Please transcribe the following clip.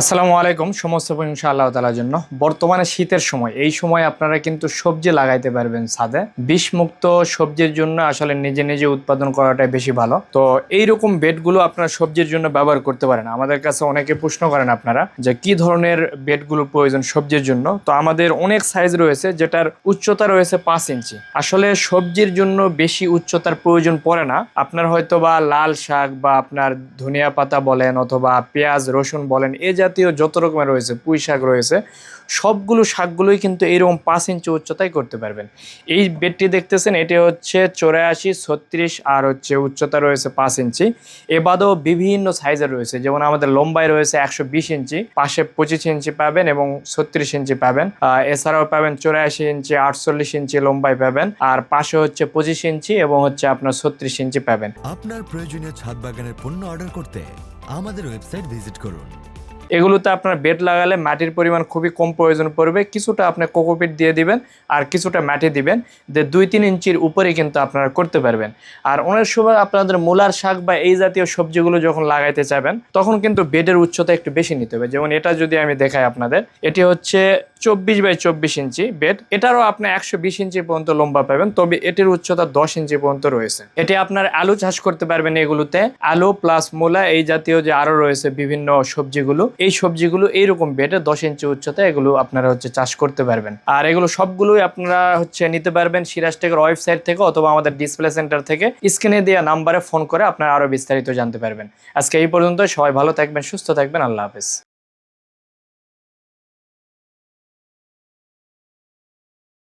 আসসালামু আলাইকুম, সমস্ত প্রশংসা আল্লাহ তালার জন্য। বর্তমানে শীতের সময়, এই সময় আপনারা কিন্তু সবজি লাগাইতে পারবেন ছাদে। বিষমুক্ত সবজির জন্য আসলে নিজে নিজে উৎপাদন করাটাই বেশি ভালো। তো এইরকম বেডগুলো আপনারা সবজির জন্য ব্যবহার করতে পারেন। আমাদের কাছে অনেকে প্রশ্ন করেন আপনারা যে, কি ধরনের বেডগুলো প্রয়োজন সবজির জন্য? তো আমাদের অনেক সাইজ রয়েছে, যেটার উচ্চতা রয়েছে পাঁচ ইঞ্চি। আসলে সবজির জন্য বেশি উচ্চতার প্রয়োজন পড়ে না। আপনার হয়তো বা লাল শাক বা আপনার ধনিয়া পাতা বলেন অথবা পেঁয়াজ, রসুন বলেন, এ জাতীয় যত রকমের রয়েছে, পুঁই শাক রয়েছে, সবগুলো শাকগুলোই কিন্তু এরকম পাঁচ ইঞ্চি উচ্চতায় করতে পারবেন। এই বেডটি দেখতেছেন, এটি হচ্ছে চৌরাশি, ছত্রিশ আর হচ্ছে উচ্চতা রয়েছে পাঁচ ইঞ্চি। এ বাদেও বিভিন্ন সাইজের রয়েছে, যেমন আমাদের লম্বায় রয়েছে একশো বিশ ইঞ্চি, পাশে পঁচিশ ইঞ্চি পাবেন এবং ছত্রিশ ইঞ্চি পাবেন। এছাড়াও পাবেন চৌরাশি ইঞ্চি, আটচল্লিশ ইঞ্চি লম্বায় পাবেন, আর পাশে হচ্ছে পঁচিশ ইঞ্চি এবং হচ্ছে আপনার ছত্রিশ ইঞ্চি পাবেন। আপনার প্রয়োজনীয় ছাদ বাগানের পণ্য অর্ডার করতে আমাদের ওয়েবসাইট ভিজিট করুন। এগুলোতে আপনার বেড লাগালে মাটির পরিমাণ খুবই কম প্রয়োজন পড়বে। কিছুটা আপনি কোকোপিট দিয়ে দিবেন আর কিছুটা মাটি দিবেন। যে দুই তিন ইঞ্চির উপরে কিন্তু আপনারা করতে পারবেন। আর অনেক সময় আপনাদের মূলার শাক বা এই জাতীয় সবজিগুলো যখন লাগাইতে চাবেন তখন কিন্তু বেডের উচ্চতা একটু বেশি নিতে হবে। যেমন এটা যদি আমি দেখাই আপনাদের, এটি হচ্ছে চব্বিশ বাই চব্বিশ ইঞ্চি বেড। এটারও আপনি একশো বিশ ইঞ্চি পর্যন্ত লম্বা পাবেন, তবে এটির উচ্চতা দশ ইঞ্চি পর্যন্ত রয়েছে। এটি আপনার আলু চাষ করতে পারবেন এগুলোতে। আলু প্লাস মূলা, এই জাতীয় যে আরও রয়েছে বিভিন্ন সবজিগুলো, এই সবজিগুলো এইরকম বেডে দশ ইঞ্চি উচ্চতা এগুলো আপনারা হচ্ছে চাষ করতে পারবেন। আর এগুলো সবগুলোই আপনারা হচ্ছে নিতে পারবেন সিরাজ টেকের ওয়েবসাইট থেকে অথবা আমাদের ডিসপ্লে সেন্টার থেকে। স্ক্রিনে দেওয়া নাম্বারে ফোন করে আপনারা আরও বিস্তারিত জানতে পারবেন। আজকে এই পর্যন্ত সবাই ভালো থাকবেন, সুস্থ থাকবেন, আল্লাহ হাফেজ।